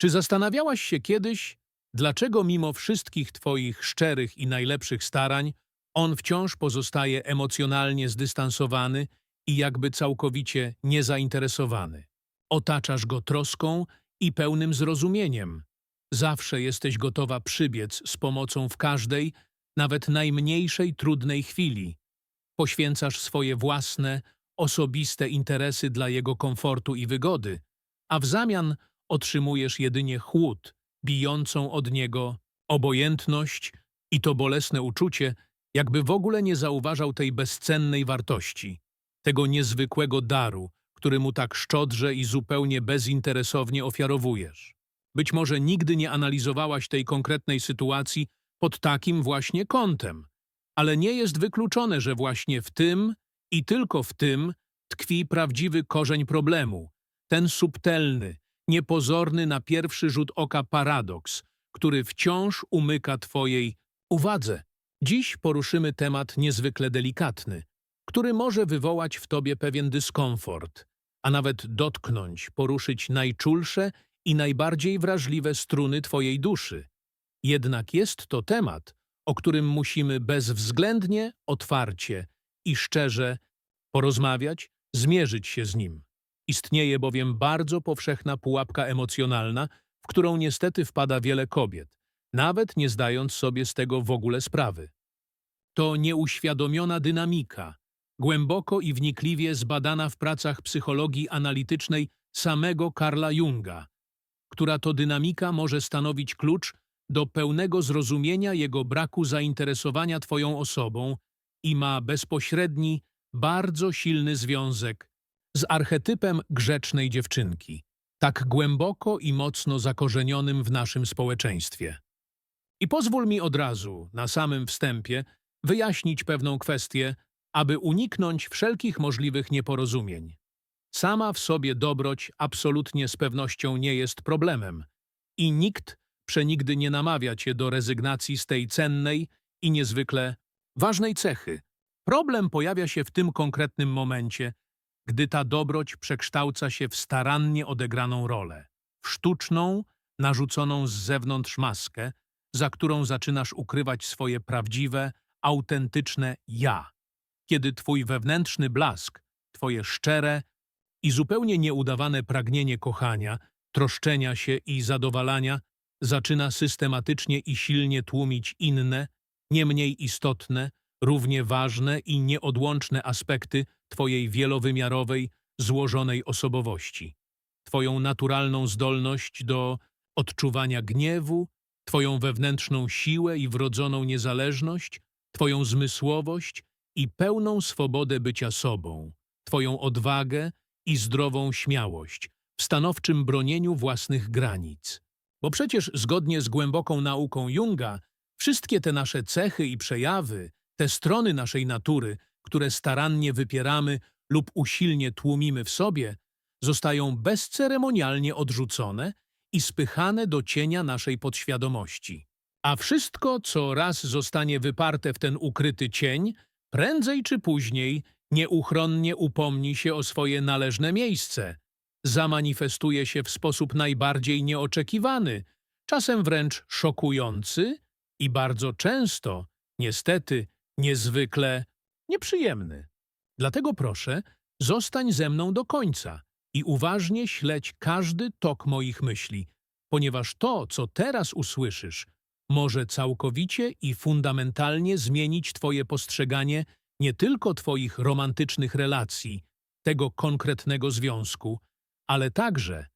Czy zastanawiałaś się kiedyś, dlaczego mimo wszystkich twoich szczerych i najlepszych starań, on wciąż pozostaje emocjonalnie zdystansowany i jakby całkowicie niezainteresowany? Otaczasz go troską i pełnym zrozumieniem. Zawsze jesteś gotowa przybiec z pomocą w każdej, nawet najmniejszej trudnej chwili. Poświęcasz swoje własne, osobiste interesy dla jego komfortu i wygody, a w zamian otrzymujesz jedynie chłód, bijącą od niego obojętność i to bolesne uczucie, jakby w ogóle nie zauważał tej bezcennej wartości, tego niezwykłego daru, który mu tak szczodrze i zupełnie bezinteresownie ofiarowujesz. Być może nigdy nie analizowałaś tej konkretnej sytuacji pod takim właśnie kątem, ale nie jest wykluczone, że właśnie w tym i tylko w tym tkwi prawdziwy korzeń problemu, ten subtelny, niepozorny na pierwszy rzut oka paradoks, który wciąż umyka Twojej uwadze. Dziś poruszymy temat niezwykle delikatny, który może wywołać w Tobie pewien dyskomfort, a nawet dotknąć, poruszyć najczulsze i najbardziej wrażliwe struny Twojej duszy. Jednak jest to temat, o którym musimy bezwzględnie, otwarcie i szczerze porozmawiać, zmierzyć się z nim. Istnieje bowiem bardzo powszechna pułapka emocjonalna, w którą niestety wpada wiele kobiet, nawet nie zdając sobie z tego w ogóle sprawy. To nieuświadomiona dynamika, głęboko i wnikliwie zbadana w pracach psychologii analitycznej samego Karla Junga, która to dynamika może stanowić klucz do pełnego zrozumienia jego braku zainteresowania Twoją osobą i ma bezpośredni, bardzo silny związek z archetypem grzecznej dziewczynki, tak głęboko i mocno zakorzenionym w naszym społeczeństwie. I pozwól mi od razu, na samym wstępie, wyjaśnić pewną kwestię, aby uniknąć wszelkich możliwych nieporozumień. Sama w sobie dobroć absolutnie z pewnością nie jest problemem i nikt przenigdy nie namawia cię do rezygnacji z tej cennej i niezwykle ważnej cechy. Problem pojawia się w tym konkretnym momencie, gdy ta dobroć przekształca się w starannie odegraną rolę, w sztuczną, narzuconą z zewnątrz maskę, za którą zaczynasz ukrywać swoje prawdziwe, autentyczne ja. Kiedy twój wewnętrzny blask, twoje szczere i zupełnie nieudawane pragnienie kochania, troszczenia się i zadowalania zaczyna systematycznie i silnie tłumić inne, nie mniej istotne, równie ważne i nieodłączne aspekty Twojej wielowymiarowej, złożonej osobowości. Twoją naturalną zdolność do odczuwania gniewu, Twoją wewnętrzną siłę i wrodzoną niezależność, Twoją zmysłowość i pełną swobodę bycia sobą, Twoją odwagę i zdrową śmiałość w stanowczym bronieniu własnych granic. Bo przecież zgodnie z głęboką nauką Junga, wszystkie te nasze cechy i przejawy, te strony naszej natury, które starannie wypieramy lub usilnie tłumimy w sobie, zostają bezceremonialnie odrzucone i spychane do cienia naszej podświadomości. A wszystko, co raz zostanie wyparte w ten ukryty cień, prędzej czy później nieuchronnie upomni się o swoje należne miejsce, zamanifestuje się w sposób najbardziej nieoczekiwany, czasem wręcz szokujący i bardzo często, niestety, niezwykle nieprzyjemny. Dlatego proszę, zostań ze mną do końca i uważnie śledź każdy tok moich myśli, ponieważ to, co teraz usłyszysz, może całkowicie i fundamentalnie zmienić Twoje postrzeganie nie tylko Twoich romantycznych relacji, tego konkretnego związku, ale także,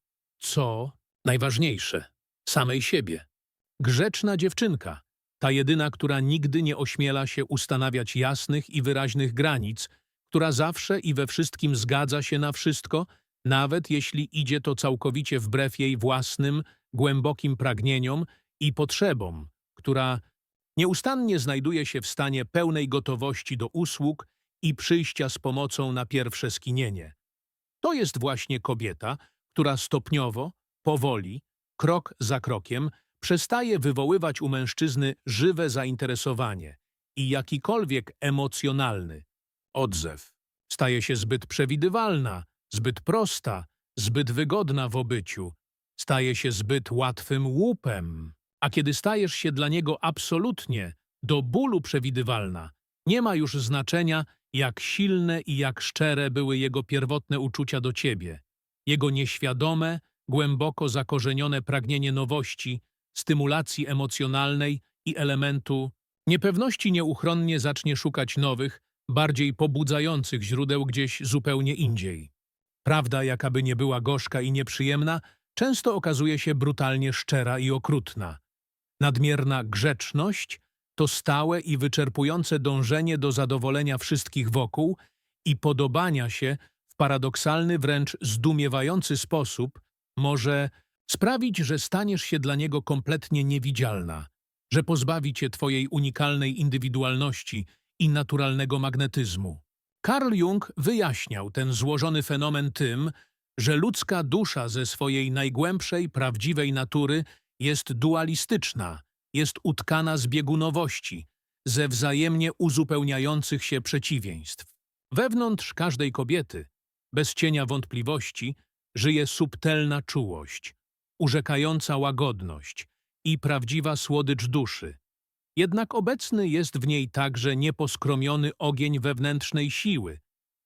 co najważniejsze, samej siebie. Grzeczna dziewczynka, ta jedyna, która nigdy nie ośmiela się ustanawiać jasnych i wyraźnych granic, która zawsze i we wszystkim zgadza się na wszystko, nawet jeśli idzie to całkowicie wbrew jej własnym, głębokim pragnieniom i potrzebom, która nieustannie znajduje się w stanie pełnej gotowości do usług i przyjścia z pomocą na pierwsze skinienie. To jest właśnie kobieta, która stopniowo, powoli, krok za krokiem przestaje wywoływać u mężczyzny żywe zainteresowanie i jakikolwiek emocjonalny odzew. Staje się zbyt przewidywalna, zbyt prosta, zbyt wygodna w obyciu staje się zbyt łatwym łupem. A kiedy stajesz się dla niego absolutnie, do bólu przewidywalna, nie ma już znaczenia, jak silne i jak szczere były jego pierwotne uczucia do ciebie. Jego nieświadome, głęboko zakorzenione pragnienie nowości, stymulacji emocjonalnej i elementu niepewności nieuchronnie zacznie szukać nowych, bardziej pobudzających źródeł gdzieś zupełnie indziej. Prawda, jakaby nie była gorzka i nieprzyjemna, często okazuje się brutalnie szczera i okrutna. Nadmierna grzeczność to stałe i wyczerpujące dążenie do zadowolenia wszystkich wokół i podobania się w paradoksalny, wręcz zdumiewający sposób może sprawić, że staniesz się dla niego kompletnie niewidzialna, że pozbawi cię twojej unikalnej indywidualności i naturalnego magnetyzmu. Carl Jung wyjaśniał ten złożony fenomen tym, że ludzka dusza ze swojej najgłębszej, prawdziwej natury jest dualistyczna, jest utkana z biegunowości, ze wzajemnie uzupełniających się przeciwieństw. Wewnątrz każdej kobiety, bez cienia wątpliwości, żyje subtelna czułość, urzekająca łagodność i prawdziwa słodycz duszy. Jednak obecny jest w niej także nieposkromiony ogień wewnętrznej siły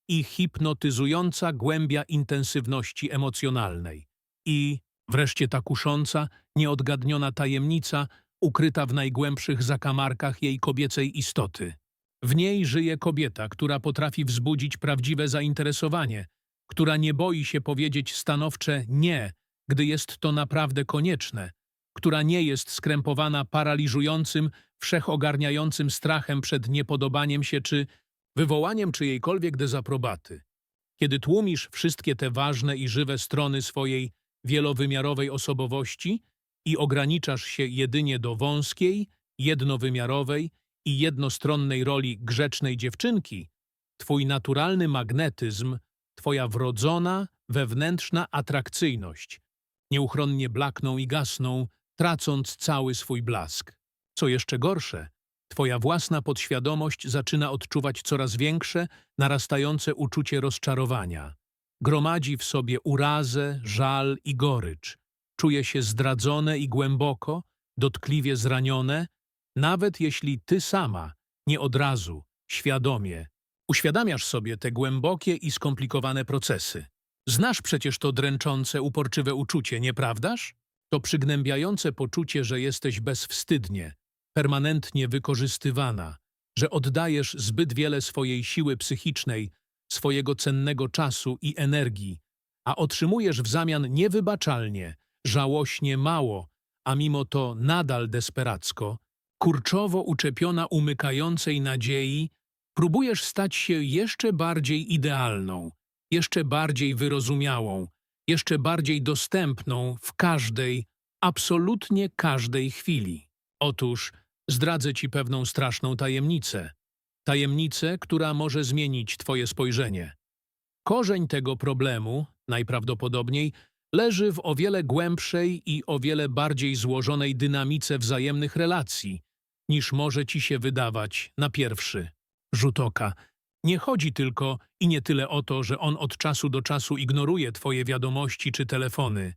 i hipnotyzująca głębia intensywności emocjonalnej. I wreszcie ta kusząca, nieodgadniona tajemnica, ukryta w najgłębszych zakamarkach jej kobiecej istoty. W niej żyje kobieta, która potrafi wzbudzić prawdziwe zainteresowanie, która nie boi się powiedzieć stanowcze nie, gdy jest to naprawdę konieczne, która nie jest skrępowana paraliżującym, wszechogarniającym strachem przed niepodobaniem się czy wywołaniem czyjejkolwiek dezaprobaty. Kiedy tłumisz wszystkie te ważne i żywe strony swojej wielowymiarowej osobowości i ograniczasz się jedynie do wąskiej, jednowymiarowej i jednostronnej roli grzecznej dziewczynki, twój naturalny magnetyzm, twoja wrodzona, wewnętrzna atrakcyjność nieuchronnie blakną i gasną, tracąc cały swój blask. Co jeszcze gorsze, twoja własna podświadomość zaczyna odczuwać coraz większe, narastające uczucie rozczarowania. Gromadzi w sobie urazę, żal i gorycz. Czuje się zdradzone i głęboko, dotkliwie zranione, nawet jeśli ty sama, nie od razu, świadomie, uświadamiasz sobie te głębokie i skomplikowane procesy. Znasz przecież to dręczące, uporczywe uczucie, nieprawdaż? To przygnębiające poczucie, że jesteś bezwstydnie, permanentnie wykorzystywana, że oddajesz zbyt wiele swojej siły psychicznej, swojego cennego czasu i energii, a otrzymujesz w zamian niewybaczalnie, żałośnie mało, a mimo to nadal desperacko, kurczowo uczepiona umykającej nadziei, próbujesz stać się jeszcze bardziej idealną, jeszcze bardziej wyrozumiałą, jeszcze bardziej dostępną w każdej, absolutnie każdej chwili. Otóż zdradzę ci pewną straszną tajemnicę. Tajemnicę, która może zmienić twoje spojrzenie. Korzeń tego problemu, najprawdopodobniej, leży w o wiele głębszej i o wiele bardziej złożonej dynamice wzajemnych relacji, niż może ci się wydawać na pierwszy rzut oka. Nie chodzi tylko i nie tyle o to, że on od czasu do czasu ignoruje twoje wiadomości czy telefony,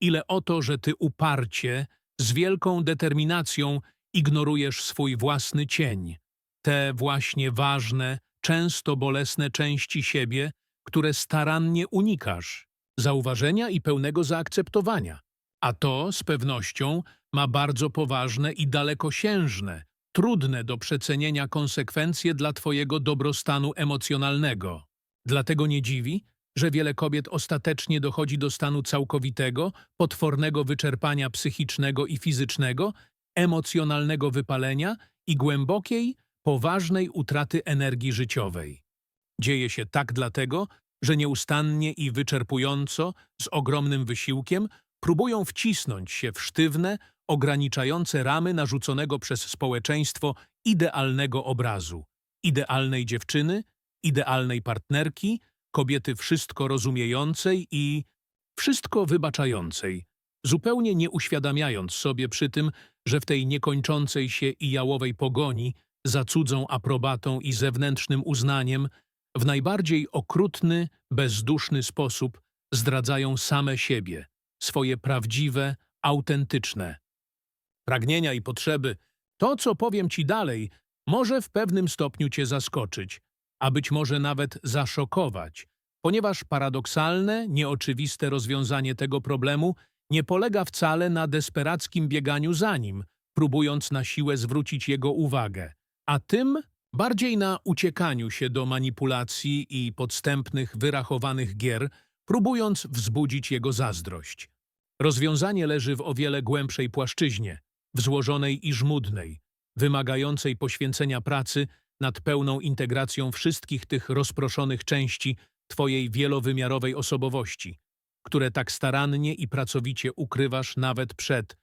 ile o to, że ty uparcie, z wielką determinacją ignorujesz swój własny cień, te właśnie ważne, często bolesne części siebie, które starannie unikasz, zauważenia i pełnego zaakceptowania. A to z pewnością ma bardzo poważne i dalekosiężne, trudne do przecenienia konsekwencje dla Twojego dobrostanu emocjonalnego. Dlatego nie dziwi, że wiele kobiet ostatecznie dochodzi do stanu całkowitego, potwornego wyczerpania psychicznego i fizycznego, emocjonalnego wypalenia i głębokiej, poważnej utraty energii życiowej. Dzieje się tak dlatego, że nieustannie i wyczerpująco, z ogromnym wysiłkiem, próbują wcisnąć się w sztywne, ograniczające ramy narzuconego przez społeczeństwo idealnego obrazu, idealnej dziewczyny, idealnej partnerki, kobiety wszystko rozumiejącej i wszystko wybaczającej, zupełnie nie uświadamiając sobie przy tym, że w tej niekończącej się i jałowej pogoni za cudzą aprobatą i zewnętrznym uznaniem w najbardziej okrutny, bezduszny sposób zdradzają same siebie, swoje prawdziwe, autentyczne. Pragnienia i potrzeby, to co powiem ci dalej, może w pewnym stopniu cię zaskoczyć, a być może nawet zaszokować, ponieważ paradoksalne, nieoczywiste rozwiązanie tego problemu nie polega wcale na desperackim bieganiu za nim, próbując na siłę zwrócić jego uwagę, a tym bardziej na uciekaniu się do manipulacji i podstępnych, wyrachowanych gier, próbując wzbudzić jego zazdrość. Rozwiązanie leży w o wiele głębszej płaszczyźnie, w złożonej i żmudnej, wymagającej poświęcenia pracy nad pełną integracją wszystkich tych rozproszonych części Twojej wielowymiarowej osobowości, które tak starannie i pracowicie ukrywasz nawet przed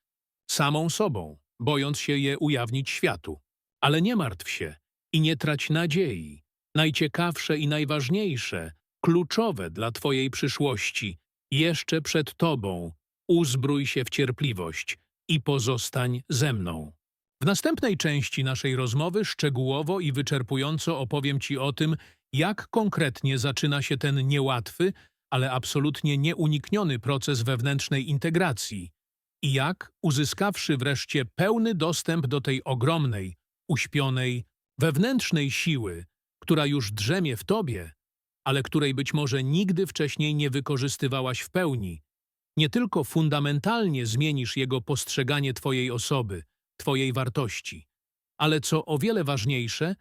samą sobą, bojąc się je ujawnić światu. Ale nie martw się i nie trać nadziei. Najciekawsze i najważniejsze, kluczowe dla Twojej przyszłości, jeszcze przed Tobą, uzbrój się w cierpliwość i pozostań ze mną. W następnej części naszej rozmowy szczegółowo i wyczerpująco opowiem Ci o tym, jak konkretnie zaczyna się ten niełatwy, ale absolutnie nieunikniony proces wewnętrznej integracji i jak, uzyskawszy wreszcie pełny dostęp do tej ogromnej, uśpionej, wewnętrznej siły, która już drzemie w Tobie, ale której być może nigdy wcześniej nie wykorzystywałaś w pełni, nie tylko fundamentalnie zmienisz jego postrzeganie Twojej osoby, Twojej wartości, ale co o wiele ważniejsze,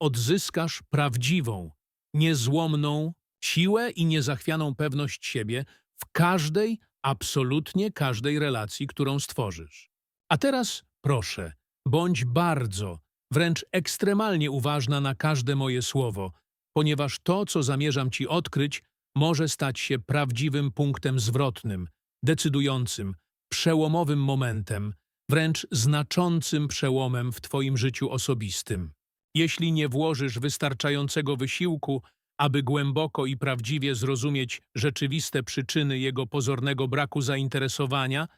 odzyskasz prawdziwą, niezłomną siłę i niezachwianą pewność siebie w każdej, absolutnie każdej relacji, którą stworzysz. A teraz proszę, bądź bardzo, wręcz ekstremalnie uważna na każde moje słowo, ponieważ to, co zamierzam Ci odkryć, może stać się prawdziwym punktem zwrotnym, decydującym, przełomowym momentem, wręcz znaczącym przełomem w Twoim życiu osobistym. Jeśli nie włożysz wystarczającego wysiłku, aby głęboko i prawdziwie zrozumieć rzeczywiste przyczyny jego pozornego braku zainteresowania,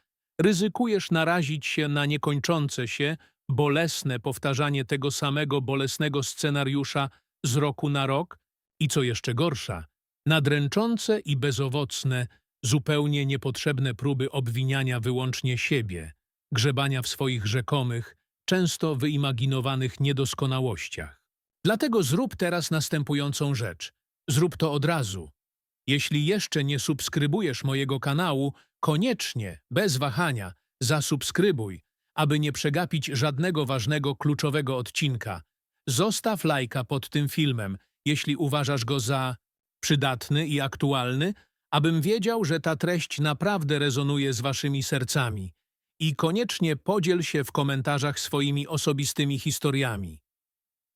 ryzykujesz narazić się na niekończące się, bolesne powtarzanie tego samego bolesnego scenariusza z roku na rok i, co jeszcze gorsza, nadręczące i bezowocne, zupełnie niepotrzebne próby obwiniania wyłącznie siebie, grzebania w swoich rzekomych, często wyimaginowanych niedoskonałościach. Dlatego zrób teraz następującą rzecz. Zrób to od razu. Jeśli jeszcze nie subskrybujesz mojego kanału, koniecznie, bez wahania, zasubskrybuj, aby nie przegapić żadnego ważnego, kluczowego odcinka. Zostaw lajka pod tym filmem, jeśli uważasz go za przydatny i aktualny, abym wiedział, że ta treść naprawdę rezonuje z waszymi sercami. I koniecznie podziel się w komentarzach swoimi osobistymi historiami.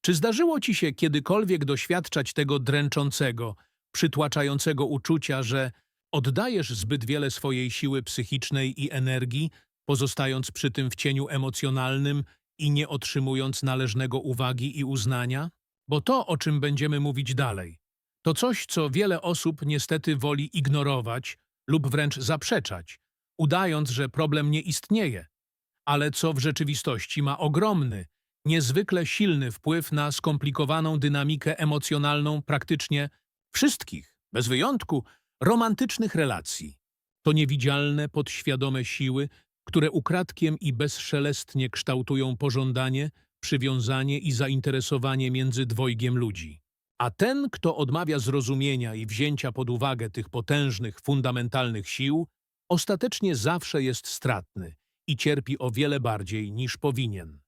Czy zdarzyło ci się kiedykolwiek doświadczać tego dręczącego, przytłaczającego uczucia, że oddajesz zbyt wiele swojej siły psychicznej i energii, pozostając przy tym w cieniu emocjonalnym i nie otrzymując należnego uwagi i uznania? Bo to, o czym będziemy mówić dalej, to coś, co wiele osób niestety woli ignorować lub wręcz zaprzeczać, udając, że problem nie istnieje, ale co w rzeczywistości ma ogromny, niezwykle silny wpływ na skomplikowaną dynamikę emocjonalną praktycznie wszystkich, bez wyjątku, romantycznych relacji. To niewidzialne, podświadome siły, które ukradkiem i bezszelestnie kształtują pożądanie, przywiązanie i zainteresowanie między dwojgiem ludzi. A ten, kto odmawia zrozumienia i wzięcia pod uwagę tych potężnych, fundamentalnych sił, ostatecznie zawsze jest stratny i cierpi o wiele bardziej niż powinien.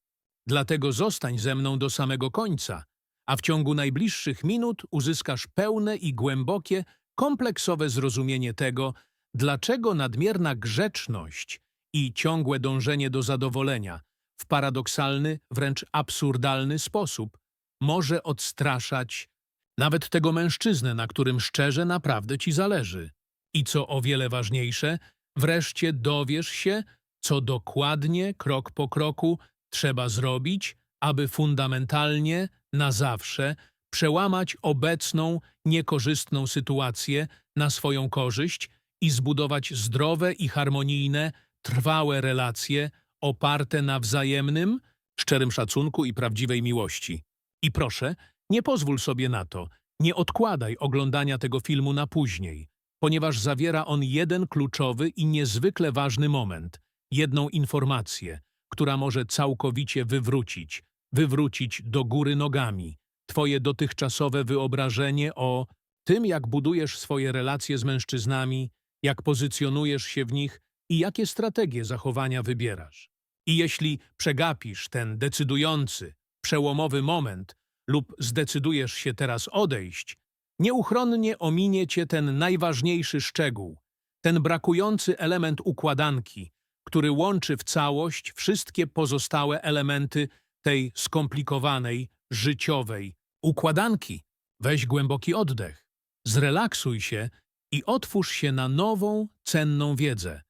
Dlatego zostań ze mną do samego końca, a w ciągu najbliższych minut uzyskasz pełne i głębokie, kompleksowe zrozumienie tego, dlaczego nadmierna grzeczność i ciągłe dążenie do zadowolenia w paradoksalny, wręcz absurdalny sposób może odstraszać nawet tego mężczyznę, na którym szczerze naprawdę ci zależy. I co o wiele ważniejsze, wreszcie dowiesz się, co dokładnie, krok po kroku, trzeba zrobić, aby fundamentalnie, na zawsze, przełamać obecną, niekorzystną sytuację na swoją korzyść i zbudować zdrowe i harmonijne, trwałe relacje oparte na wzajemnym, szczerym szacunku i prawdziwej miłości. I proszę, nie pozwól sobie na to, nie odkładaj oglądania tego filmu na później. ponieważ zawiera on jeden kluczowy i niezwykle ważny moment, jedną informację, która może całkowicie wywrócić, wywrócić do góry nogami twoje dotychczasowe wyobrażenie o tym, jak budujesz swoje relacje z mężczyznami, jak pozycjonujesz się w nich i jakie strategie zachowania wybierasz. I jeśli przegapisz ten decydujący, przełomowy moment lub zdecydujesz się teraz odejść, nieuchronnie ominie cię ten najważniejszy szczegół, ten brakujący element układanki, który łączy w całość wszystkie pozostałe elementy tej skomplikowanej, życiowej układanki. Weź głęboki oddech, zrelaksuj się i otwórz się na nową, cenną wiedzę,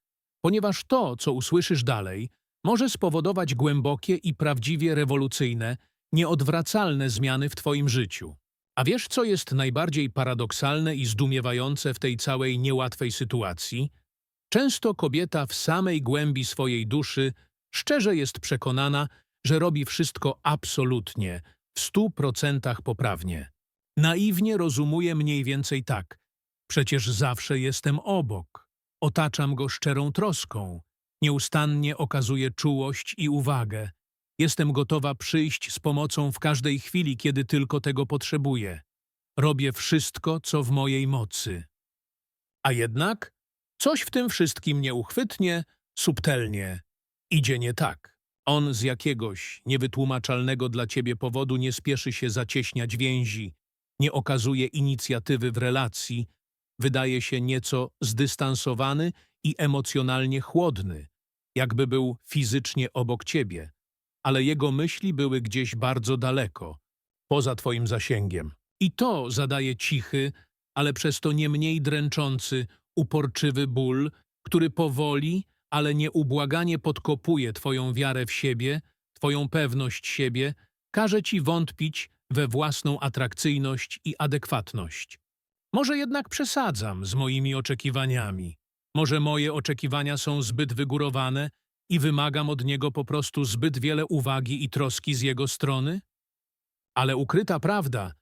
ponieważ to, co usłyszysz dalej, może spowodować głębokie i prawdziwie rewolucyjne, nieodwracalne zmiany w Twoim życiu. A wiesz, co jest najbardziej paradoksalne i zdumiewające w tej całej niełatwej sytuacji? Często kobieta w samej głębi swojej duszy szczerze jest przekonana, że robi wszystko absolutnie, w stu procentach poprawnie. Naiwnie rozumuje mniej więcej tak. Przecież zawsze jestem obok. Otaczam go szczerą troską. Nieustannie okazuję czułość i uwagę. Jestem gotowa przyjść z pomocą w każdej chwili, kiedy tylko tego potrzebuję. Robię wszystko, co w mojej mocy. A jednak coś w tym wszystkim nieuchwytnie, subtelnie idzie nie tak. On z jakiegoś niewytłumaczalnego dla ciebie powodu nie spieszy się zacieśniać więzi, nie okazuje inicjatywy w relacji, wydaje się nieco zdystansowany i emocjonalnie chłodny, jakby był fizycznie obok ciebie, ale jego myśli były gdzieś bardzo daleko, poza twoim zasięgiem. I to zadaje cichy, ale przez to nie mniej dręczący, uporczywy ból, który powoli, ale nieubłaganie podkopuje twoją wiarę w siebie, twoją pewność siebie, każe ci wątpić we własną atrakcyjność i adekwatność. Może jednak przesadzam z moimi oczekiwaniami. Może moje oczekiwania są zbyt wygórowane i wymagam od niego po prostu zbyt wiele uwagi i troski z jego strony? Ale ukryta prawda,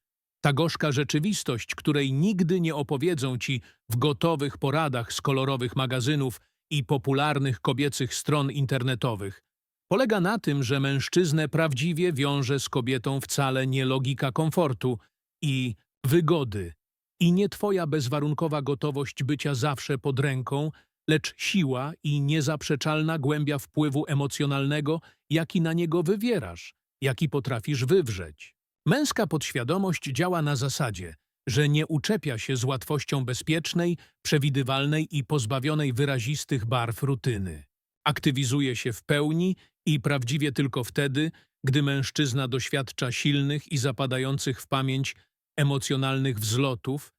ta gorzka rzeczywistość, której nigdy nie opowiedzą ci w gotowych poradach z kolorowych magazynów i popularnych kobiecych stron internetowych, polega na tym, że mężczyznę prawdziwie wiąże z kobietą wcale nie logika komfortu i wygody, i nie twoja bezwarunkowa gotowość bycia zawsze pod ręką, lecz siła i niezaprzeczalna głębia wpływu emocjonalnego, jaki na niego wywierasz, jaki potrafisz wywrzeć. Męska podświadomość działa na zasadzie, że nie uczepia się z łatwością bezpiecznej, przewidywalnej i pozbawionej wyrazistych barw rutyny. Aktywizuje się w pełni i prawdziwie tylko wtedy, gdy mężczyzna doświadcza silnych i zapadających w pamięć emocjonalnych wzlotów,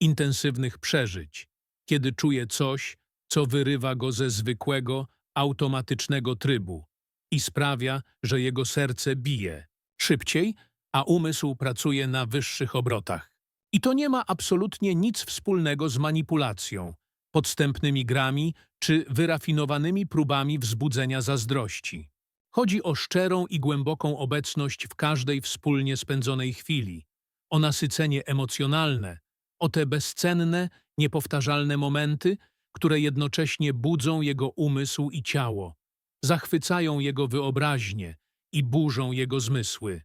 intensywnych przeżyć, kiedy czuje coś, co wyrywa go ze zwykłego, automatycznego trybu i sprawia, że jego serce bije szybciej, a umysł pracuje na wyższych obrotach. I to nie ma absolutnie nic wspólnego z manipulacją, podstępnymi grami czy wyrafinowanymi próbami wzbudzenia zazdrości. Chodzi o szczerą i głęboką obecność w każdej wspólnie spędzonej chwili, o nasycenie emocjonalne, o te bezcenne, niepowtarzalne momenty, które jednocześnie budzą jego umysł i ciało, zachwycają jego wyobraźnię i burzą jego zmysły.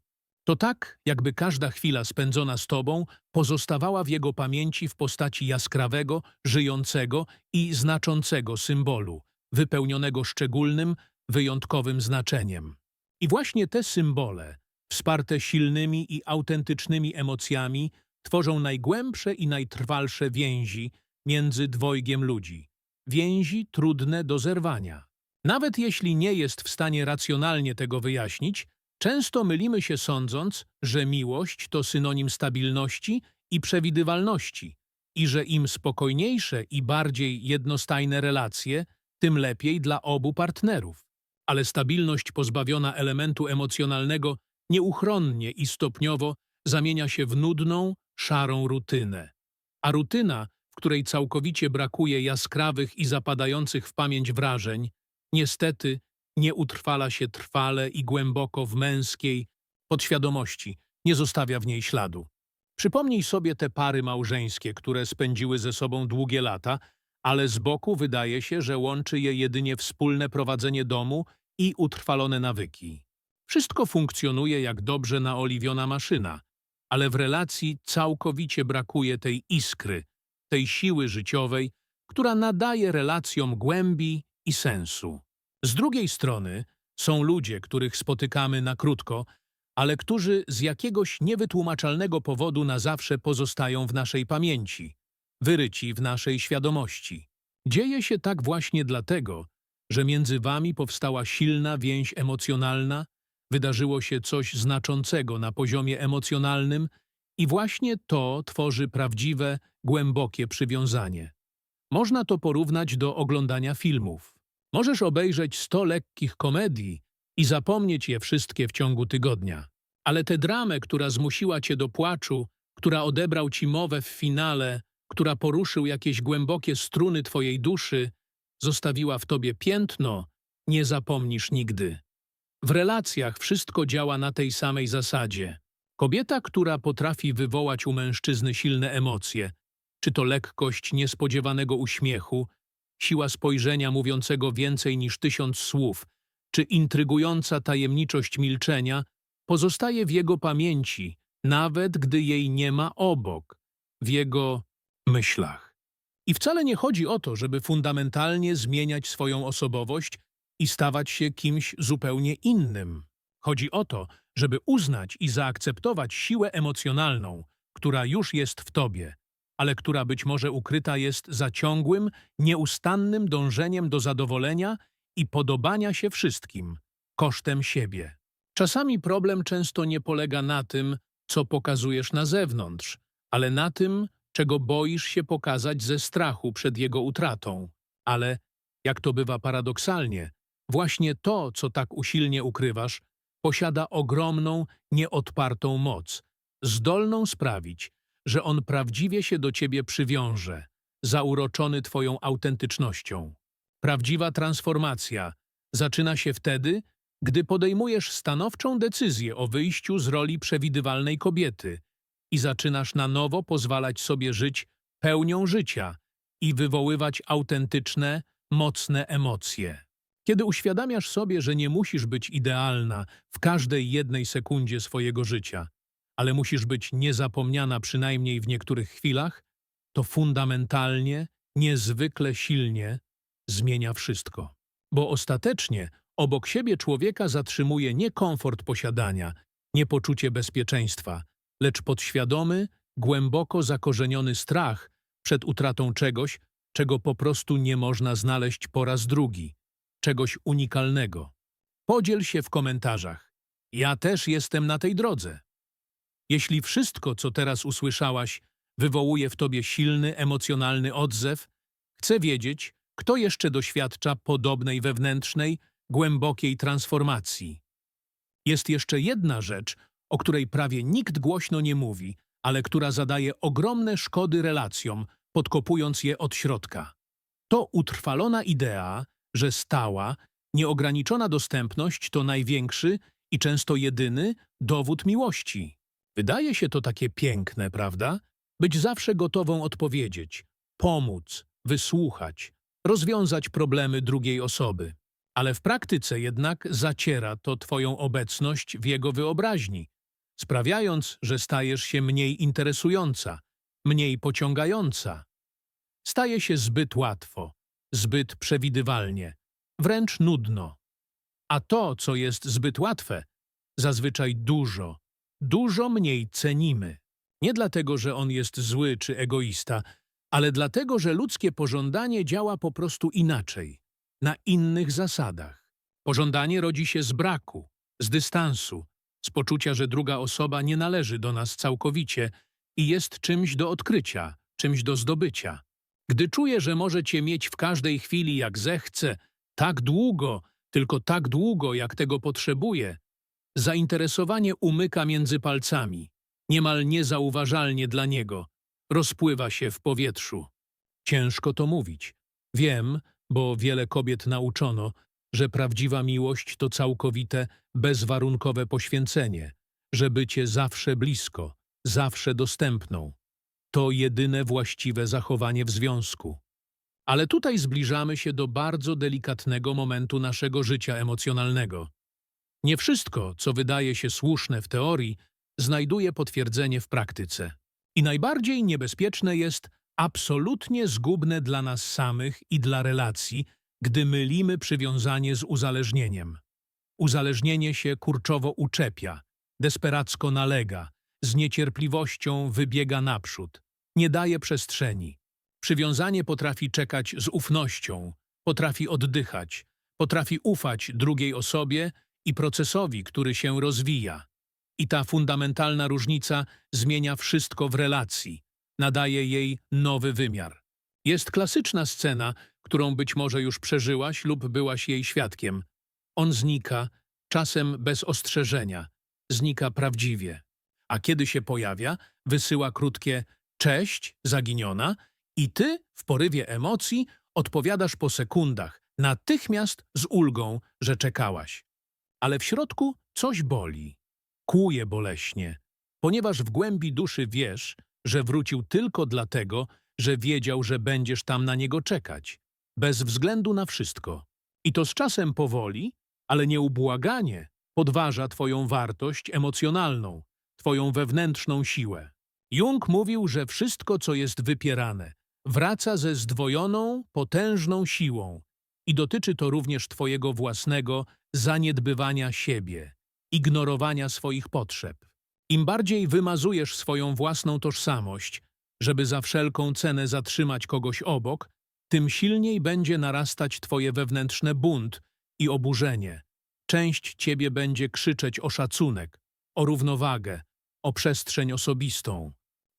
To tak, jakby każda chwila spędzona z tobą pozostawała w jego pamięci w postaci jaskrawego, żyjącego i znaczącego symbolu, wypełnionego szczególnym, wyjątkowym znaczeniem. I właśnie te symbole, wsparte silnymi i autentycznymi emocjami, tworzą najgłębsze i najtrwalsze więzi między dwojgiem ludzi. Więzi trudne do zerwania. Nawet jeśli nie jest w stanie racjonalnie tego wyjaśnić, często mylimy się sądząc, że miłość to synonim stabilności i przewidywalności i że im spokojniejsze i bardziej jednostajne relacje, tym lepiej dla obu partnerów. Ale stabilność pozbawiona elementu emocjonalnego nieuchronnie i stopniowo zamienia się w nudną, szarą rutynę. A rutyna, której całkowicie brakuje jaskrawych i zapadających w pamięć wrażeń, niestety nie utrwala się trwale i głęboko w męskiej podświadomości, nie zostawia w niej śladu. Przypomnij sobie te pary małżeńskie, które spędziły ze sobą długie lata, ale z boku wydaje się, że łączy je jedynie wspólne prowadzenie domu i utrwalone nawyki. Wszystko funkcjonuje jak dobrze naoliwiona maszyna, ale w relacji całkowicie brakuje tej iskry, tej siły życiowej, która nadaje relacjom głębi i sensu. Z drugiej strony są ludzie, których spotykamy na krótko, ale którzy z jakiegoś niewytłumaczalnego powodu na zawsze pozostają w naszej pamięci, wyryci w naszej świadomości. Dzieje się tak właśnie dlatego, że między wami powstała silna więź emocjonalna, wydarzyło się coś znaczącego na poziomie emocjonalnym i właśnie to tworzy prawdziwe, głębokie przywiązanie. Można to porównać do oglądania filmów. Możesz obejrzeć sto lekkich komedii i zapomnieć je wszystkie w ciągu tygodnia. Ale tę dramę, która zmusiła cię do płaczu, która odebrał ci mowę w finale, która poruszył jakieś głębokie struny twojej duszy, zostawiła w tobie piętno, nie zapomnisz nigdy. W relacjach wszystko działa na tej samej zasadzie. Kobieta, która potrafi wywołać u mężczyzny silne emocje, czy to lekkość niespodziewanego uśmiechu, siła spojrzenia mówiącego więcej niż tysiąc słów, czy intrygująca tajemniczość milczenia, pozostaje w jego pamięci, nawet gdy jej nie ma obok, w jego myślach. I wcale nie chodzi o to, żeby fundamentalnie zmieniać swoją osobowość i stawać się kimś zupełnie innym. Chodzi o to, żeby uznać i zaakceptować siłę emocjonalną, która już jest w tobie, ale która być może ukryta jest za ciągłym, nieustannym dążeniem do zadowolenia i podobania się wszystkim, kosztem siebie. Czasami problem często nie polega na tym, co pokazujesz na zewnątrz, ale na tym, czego boisz się pokazać ze strachu przed jego utratą. Ale, jak to bywa paradoksalnie, właśnie to, co tak usilnie ukrywasz, posiada ogromną, nieodpartą moc, zdolną sprawić, że on prawdziwie się do ciebie przywiąże, zauroczony twoją autentycznością. Prawdziwa transformacja zaczyna się wtedy, gdy podejmujesz stanowczą decyzję o wyjściu z roli przewidywalnej kobiety i zaczynasz na nowo pozwalać sobie żyć pełnią życia i wywoływać autentyczne, mocne emocje. Kiedy uświadamiasz sobie, że nie musisz być idealna w każdej jednej sekundzie swojego życia, ale musisz być niezapomniana przynajmniej w niektórych chwilach, to fundamentalnie, niezwykle silnie zmienia wszystko. Bo ostatecznie obok siebie człowieka zatrzymuje nie komfort posiadania, nie poczucie bezpieczeństwa, lecz podświadomy, głęboko zakorzeniony strach przed utratą czegoś, czego po prostu nie można znaleźć po raz drugi, czegoś unikalnego. Podziel się w komentarzach. Ja też jestem na tej drodze. Jeśli wszystko, co teraz usłyszałaś, wywołuje w tobie silny, emocjonalny odzew, chcę wiedzieć, kto jeszcze doświadcza podobnej wewnętrznej, głębokiej transformacji. Jest jeszcze jedna rzecz, o której prawie nikt głośno nie mówi, ale która zadaje ogromne szkody relacjom, podkopując je od środka. To utrwalona idea, że stała, nieograniczona dostępność to największy i często jedyny dowód miłości. Wydaje się to takie piękne, prawda? Być zawsze gotową odpowiedzieć, pomóc, wysłuchać, rozwiązać problemy drugiej osoby. Ale w praktyce jednak zaciera to twoją obecność w jego wyobraźni, sprawiając, że stajesz się mniej interesująca, mniej pociągająca. Staje się zbyt łatwo, zbyt przewidywalnie, wręcz nudno. A to, co jest zbyt łatwe, zazwyczaj dużo, dużo mniej cenimy. Nie dlatego, że on jest zły czy egoista, ale dlatego, że ludzkie pożądanie działa po prostu inaczej, na innych zasadach. Pożądanie rodzi się z braku, z dystansu, z poczucia, że druga osoba nie należy do nas całkowicie i jest czymś do odkrycia, czymś do zdobycia. Gdy czuje, że może cię mieć w każdej chwili jak zechce, tak długo, tylko tak długo, jak tego potrzebuje, zainteresowanie umyka między palcami, niemal niezauważalnie dla niego, rozpływa się w powietrzu. Ciężko to mówić. Wiem, bo wiele kobiet nauczono, że prawdziwa miłość to całkowite, bezwarunkowe poświęcenie, że bycie zawsze blisko, zawsze dostępną. To jedyne właściwe zachowanie w związku. Ale tutaj zbliżamy się do bardzo delikatnego momentu naszego życia emocjonalnego. Nie wszystko, co wydaje się słuszne w teorii, znajduje potwierdzenie w praktyce. I najbardziej niebezpieczne jest absolutnie zgubne dla nas samych i dla relacji, gdy mylimy przywiązanie z uzależnieniem. Uzależnienie się kurczowo uczepia, desperacko nalega, z niecierpliwością wybiega naprzód, nie daje przestrzeni. Przywiązanie potrafi czekać z ufnością, potrafi oddychać, potrafi ufać drugiej osobie i procesowi, który się rozwija. I ta fundamentalna różnica zmienia wszystko w relacji, nadaje jej nowy wymiar. Jest klasyczna scena, którą być może już przeżyłaś lub byłaś jej świadkiem. On znika, czasem bez ostrzeżenia, znika prawdziwie. A kiedy się pojawia, wysyła krótkie cześć, zaginiona i ty, w porywie emocji, odpowiadasz po sekundach, natychmiast z ulgą, że czekałaś. Ale w środku coś boli, kłuje boleśnie, ponieważ w głębi duszy wiesz, że wrócił tylko dlatego, że wiedział, że będziesz tam na niego czekać, bez względu na wszystko. I to z czasem powoli, ale nieubłaganie podważa twoją wartość emocjonalną, twoją wewnętrzną siłę. Jung mówił, że wszystko, co jest wypierane, wraca ze zdwojoną, potężną siłą i dotyczy to również twojego własnego zaniedbywania siebie, ignorowania swoich potrzeb. Im bardziej wymazujesz swoją własną tożsamość, żeby za wszelką cenę zatrzymać kogoś obok, tym silniej będzie narastać twoje wewnętrzne bunt i oburzenie. Część ciebie będzie krzyczeć o szacunek, o równowagę, o przestrzeń osobistą.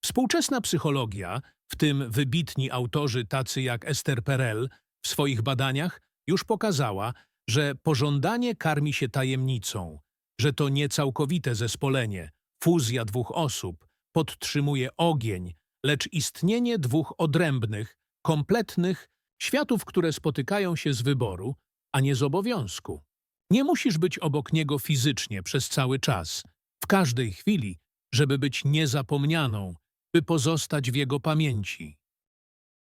Współczesna psychologia, w tym wybitni autorzy tacy jak Esther Perel, w swoich badaniach już pokazała, że pożądanie karmi się tajemnicą, że to niecałkowite zespolenie, fuzja dwóch osób, podtrzymuje ogień, lecz istnienie dwóch odrębnych, kompletnych światów, które spotykają się z wyboru, a nie z obowiązku. Nie musisz być obok niego fizycznie przez cały czas, w każdej chwili, żeby być niezapomnianą, by pozostać w jego pamięci.